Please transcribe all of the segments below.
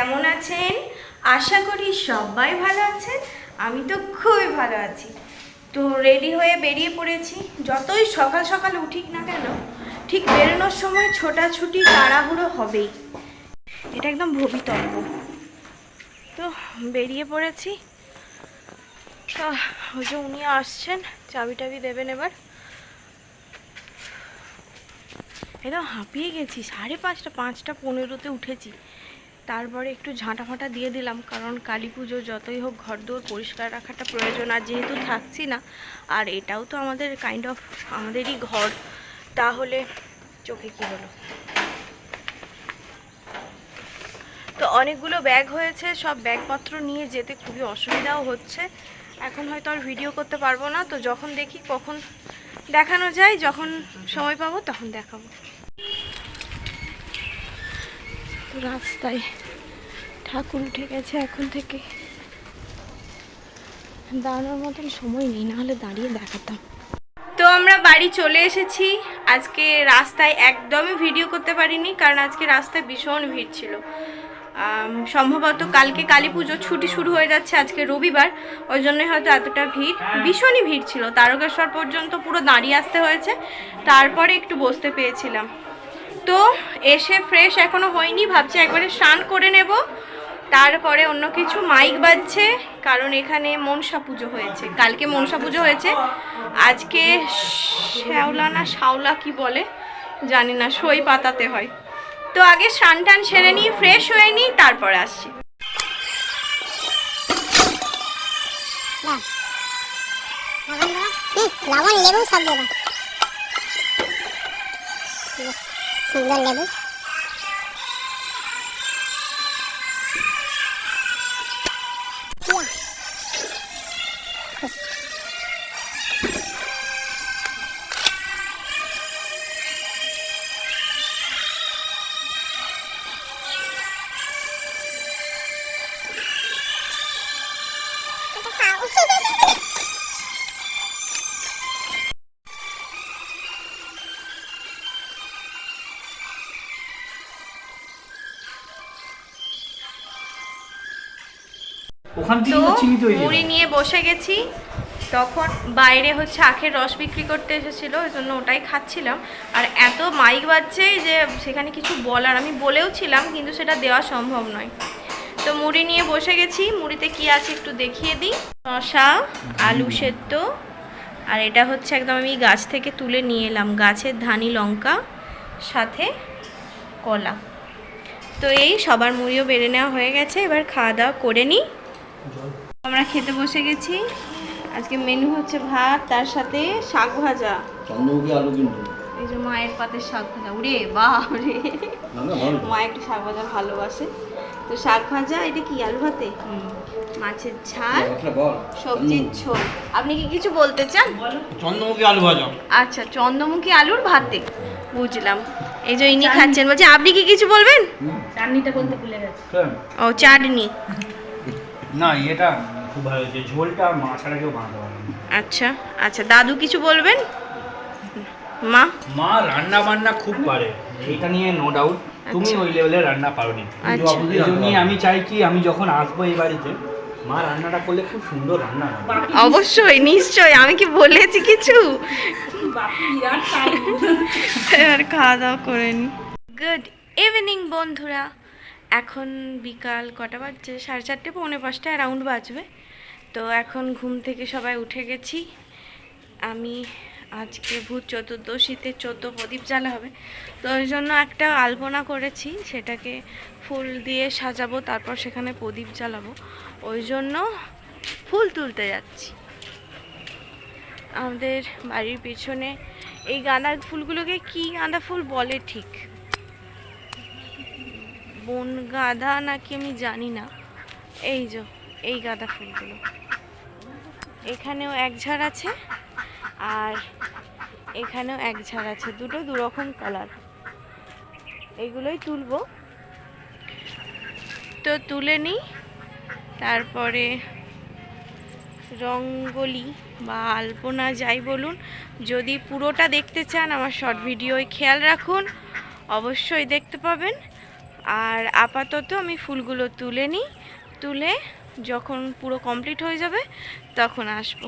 কেমন আছেন? আশা করি সবাই ভালো আছেন। আমি তো খুবই ভালো আছি। তো রেডি হয়ে বেরিয়ে পড়েছি। যতই সকাল সকাল উঠিক না কেন, ঠিক বেরোনোর সময় ছোটাছুটি তাড়াহুড়ো হবেই। এটা একদম ভবিতব্য। তো বেরিয়ে পড়েছি। ওই যে উনি আসছেন চাবি টাবি দেবেন এবার। একদম হাঁপিয়ে গেছি। সাড়ে পাঁচটা পাঁচটা পনেরোতে উঠেছি। তারপরে একটু ঝাঁটা ফাঁটা দিয়ে দিলাম, কারণ কালী পুজো যতই হোক ঘর দৌড় পরিষ্কার রাখাটা প্রয়োজন। আর যেহেতু থাকছি না, আর এটাও তো আমাদের কাইন্ড অফ আমাদেরই ঘর, তাহলে চোখে কি হলো? তো অনেকগুলো ব্যাগ হয়েছে, সব ব্যাগপত্র নিয়ে যেতে খুবই অসুবিধাও হচ্ছে। এখন হয়তো আর ভিডিও করতে পারব না, তো যখন দেখি কখন দেখানো যায়, যখন সময় পাবো তখন দেখাবো। রাস্তায় ঠাকুর উঠে গেছে এখন থেকে। দাঁড়ানোর মতন সময় নেই নাহলে দাঁড়িয়ে দেখাতাম। তো আমরা বাড়ি চলে এসেছি। আজকে রাস্তায় একদমই ভিডিও করতে পারিনি, কারণ আজকে রাস্তায় ভীষণ ভিড় ছিল। সম্ভবত কালকে কালী পুজো ছুটি শুরু হয়ে যাচ্ছে আজকে রবিবার, ওই জন্যই হয়তো এতটা ভিড়, ভীষণই ভিড় ছিল। তারকেশ্বর পর্যন্ত পুরো দাঁড়িয়ে আসতে হয়েছে। তারপরে একটু বসতে পেয়েছিলাম। তো এসে ফ্রেশ এখনও হয়নি, ভাবছি একবারে স্নান করে নেব। তারপরে অন্য কিছু মাইক বাজছে, কারণ এখানে মনসা পুজো হয়েছে। কালকে মনসা পুজো হয়েছে। আজকে শ্যাওলা না শাওলা কি বলে, জানি না, সই পাতাতে হয়। তো আগে স্নান টান সেরে নিই ফ্রেশ হয়ে নিই, তারপরে আসছি। লবণ, লেবু সব দেবো। সুন্দর লেবু চিয়া। খুশ। এটা ওখান থেকে চিনি তৈরি। মুড়ি নিয়ে বসে গেছি। তখন বাইরে হচ্ছে আখের রস বিক্রি করতে এসেছিল ওই জন্য ওটাই খাচ্ছিলাম। আর এত মাইক বাজছে যে সেখানে কিছু বলার আমি বলেও ছিলাম কিন্তু সেটা দেওয়া সম্ভব নয়। তো মুড়ি নিয়ে বসে গেছি মুড়িতে কি আছে একটু দেখিয়ে দিই। শশা আলু সেদ্ধ আর এটা হচ্ছে একদম আমি গাছ থেকে তুলে নিয়ে এলাম গাছের ধানি লঙ্কা সাথে কলা। তো এই সবার মুড়িও বেড়ে নেওয়া হয়ে গেছে এবার খাওয়া দাওয়া করে নিই। আমরা খেতে বসে গেছি। আজকে মেনু হচ্ছে ভাত তার সাথে শাক ভাজা। চন্দ্রমুখী আলু কিন্তু? এই যে মায়ের পাতের শাক ভাজা। উরে বাহ রে না না মা একটু শাক ভাজা ভালোবাসে। তো শাক ভাজা এটা কি আলু ভাতে? মাছের ঝাল সবজির ঝোল। আপনি কি কিছু বলতে চান? চন্দ্রমুখী আলু ভাজা। আচ্ছা চন্দ্রমুখী আলুর ভাতে। বুঝলাম। এই যে ইনি খাচ্ছেন। বলছি আপনি কি কিছু বলবেন? হ্যাঁ। ও চাটনি। না এটা খুব ভালো হয়েছে ঝোলটা মা ছাড়া কেউ বানাতে পারে আচ্ছা আচ্ছা দাদু কিছু বলবেন? মা? মা রান্না বান্না খুব পারে এটা নিয়ে নো ডাউট তুমি আচ্ছা। ওই লেভেলে রান্না পারোনি। আচ্ছা। এই আমি চাই কি আমি যখন আসব এই বাড়িতে মা রান্নাটা করলে খুব সুন্দর রান্না অবশ্যই নিশ্চয়ই আমি কি বলেছি কিছু? খাওয়া দাওয়া করে নি গুড ইভিনিং বন্ধুরা। এখন বিকাল কটা বাজছে? সাড়ে চারটে, পৌনে পাঁচটা অ্যারাউন্ড বাজবে। তো এখন ঘুম থেকে সবাই উঠে গেছি। আমি আজকে ভূত চতুর্দশীতে চোদ্দ প্রদীপ জ্বালা হবে। তো ওই জন্য একটা আলপনা করেছি, সেটাকে ফুল দিয়ে সাজাবো, তারপর সেখানে প্রদীপ জ্বালাবো। ওই জন্য ফুল তুলতে যাচ্ছি। আমাদের বাড়ির পিছনে এই গাঁদা ফুলগুলোকে কি গাঁদা ফুল বলে ঠিক? বন গাঁদা নাকি আমি জানি না। এই যে, এই গাঁদা ফুলগুলো। এখানেও এক ঝাড় আছে আর এখানেও এক ঝাড় আছে। দুটো দু রকম কালার এগুলোই তুলবো। তো তুলে নিই। তারপরে রঙ্গোলি বা আলপনা যাই বলুন। যদি পুরোটা দেখতে চান আমার শর্ট ভিডিওয় খেয়াল রাখুন। অবশ্যই দেখতে পাবেন। আর আপাতত আমি ফুলগুলো তুলে নিই। তুলে যখন পুরো কমপ্লিট হয়ে যাবে তখন আসব।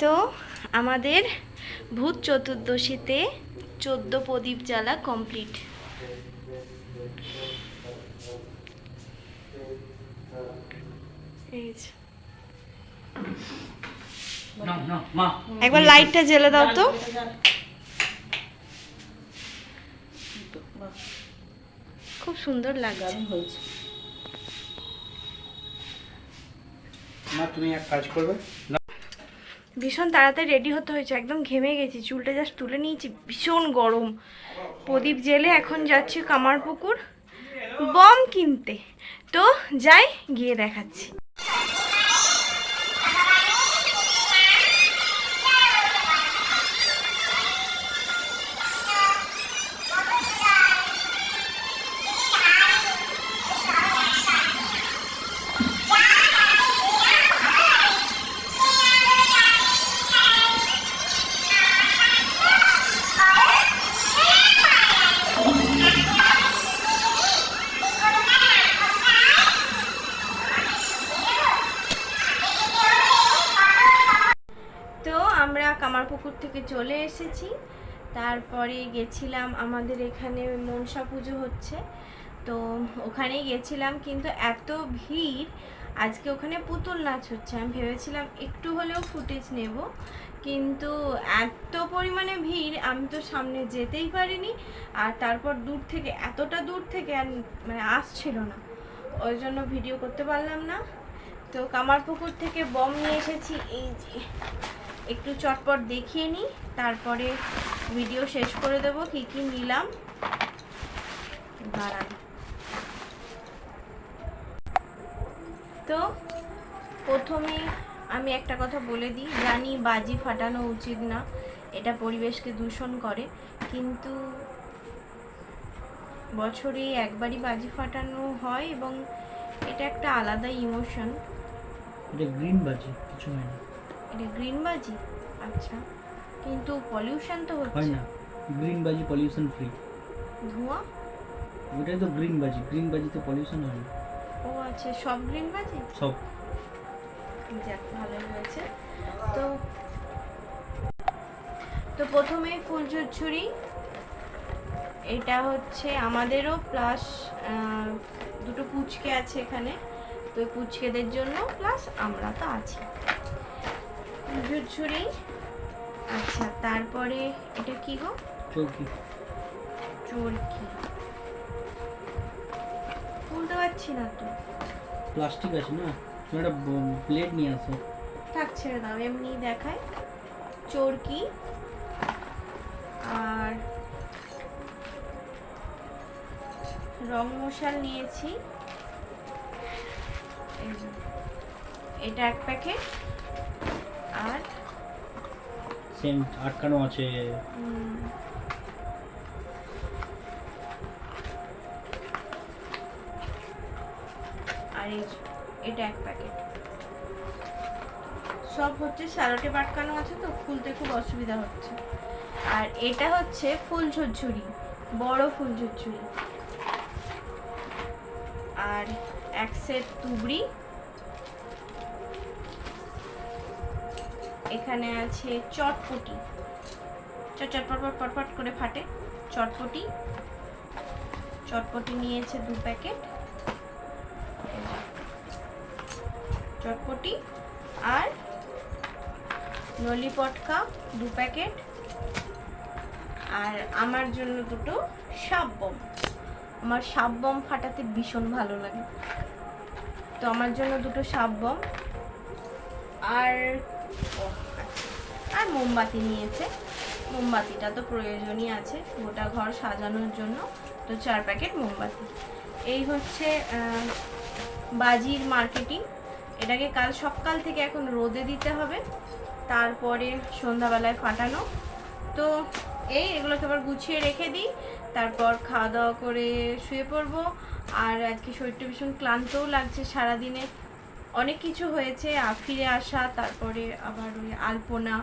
তো আমাদের ভূত চতুর্দশীতে চোদ্দ প্রদীপ জ্বালা কমপ্লিট এই যে। না না মা। একবার লাইটটা জ্বেলে দাও তো। খুব সুন্দর লাগছে। মা তুমি এক কাজ করবে। ভীষণ তাড়াতাড়ি রেডি হতে হয়েছে একদম ঘেমে গেছি। চুলটা জাস্ট তুলে নিয়েছি ভীষণ গরম। প্রদীপ জেলে এখন যাচ্ছি কামারপুকুর বম কিনতে। তো যাই গিয়ে দেখাচ্ছি। আমরা কামারপুকুর থেকে চলে এসেছি। তারপরে গেছিলাম, আমাদের এখানে মনসা পুজো হচ্ছে। তো ওখানেই গেছিলাম, কিন্তু এত ভিড়, আজকে ওখানে পুতুল নাচ হচ্ছে। আমি ভেবেছিলাম একটু হলেও ফুটেজ নেব, কিন্তু এত পরিমাণে ভিড়, আমি তো সামনে যেতেই পারিনি। আর তারপর দূর থেকে, এতটা দূর থেকে আর মানে আসছিল না। ওই জন্য ভিডিও করতে পারলাম না। তো কামারপুকুর থেকে বম নিয়ে এসেছি, এই যে। একটু চটপট দেখিয়ে নিই, তারপরে ভিডিও শেষ করে দেব, কি কি নিলাম। দাঁড়ান। তো, প্রথমে আমি একটা কথা বলে দিই, জানি বাজি ফাটানো উচিত না, এটা পরিবেশকে দূষণ করে, কিন্তু বছরে একবারই বাজি ফাটানো হয় এবং এটা একটা আলাদা ইমোশন এটা গ্রিন বাজি, কিছু হয় না এটা গ্রিন বাজি? আচ্ছা কিন্তু পলিউশন তো হয় হচ্ছে না গ্রিন বাজি পলিউশন ফ্রি ধোঁয়া? ওটাই তো গ্রিন বাজি গ্রিন বাজিতে পলিউশন হয় না। ও আচ্ছা সব গ্রিন বাজি? সব। যাক ভালোই হয়েছে। তো তো প্রথমে ফুল ঝুরঝুরি এটা হচ্ছে আমাদেরও প্লাস দুটো পুচকে আছে এখানে। তো পুচকেদের জন্য প্লাস আমরা তো আছি। ঝুরঝুরি আচ্ছা তারপরে এটা কি গো? চৌকি চরকি। বলতে পারছি না তো। প্লাস্টিক আছে না? তুমি একটা প্লেট নিয়ে আসো। থাক ছেড়ে দাও এমনি দেখায় চরকি। আর রং মশাল নিয়েছি। এটা এক প্যাকেট। আর? সেন্ট আটকানো আছে। আর এটা এক প্যাকেট। সব হচ্ছে স্যালোটে আটকানো আছে তো খুলতে খুব অসুবিধা হচ্ছে। আর এটা হচ্ছে ফুল ঝুরঝুরি বড় ফুল ঝুরঝুরি। আর এক সেট তুবড়ি এখানে আছে চটপটি। চট চটপট পটপট করে ফাটে। চটপটি। চটপটি নিয়েছে দু প্যাকেট। চটপটি আর ললিপটকা দু প্যাকেট। আর আমার জন্য দুটো সাপ বম। আমার সাপ বম ফাটাতে ভীষণ ভালো লাগে। তো আমার জন্য দুটো সাপ বম। আর। আর মোমবাতি নিয়েছে। মোমবাতিটা তো প্রয়োজনই আছে, গোটা ঘর সাজানোর জন্য। তো চার প্যাকেট মোমবাতি। এই হচ্ছে বাজির মার্কেটিং। এটাকে কাল সকাল থেকে এখন রোদে দিতে হবে। তারপরে সন্ধ্যাবেলায় ফাটানো। তো এই এগুলোকে আবার গুছিয়ে রেখে দিই। তারপর খাওয়া দাওয়া করে শুয়ে পড়ব। আর আজকে শরীরটা ভীষণ ক্লান্তও লাগছে সারাদিনে। অনেক কিছু হয়েছে ফিরে আসা, তারপরে আবার ওই আলপনা।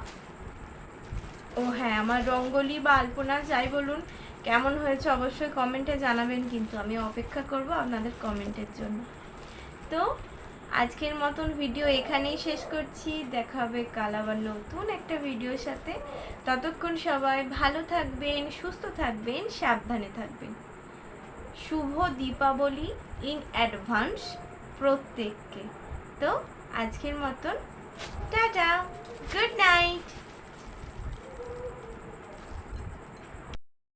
ও হ্যাঁ আমার রঙ্গোলি বা আলপনা যাই বলুন, কেমন হয়েছে অবশ্যই কমেন্টে জানাবেন, কিন্তু আমি অপেক্ষা করব আপনাদের কমেন্টের জন্য। তো আজকের মতন ভিডিও এখানেই শেষ করছি। দেখা হবে কাল আবার নতুন একটা ভিডিওর সাথে। ততক্ষণ সবাই ভালো থাকবেন, সুস্থ থাকবেন, সাবধানে থাকবেন। শুভ দীপাবলি ইন অ্যাডভান্স প্রত্যেককে। তো আজকের মতন টাটা গুড নাইট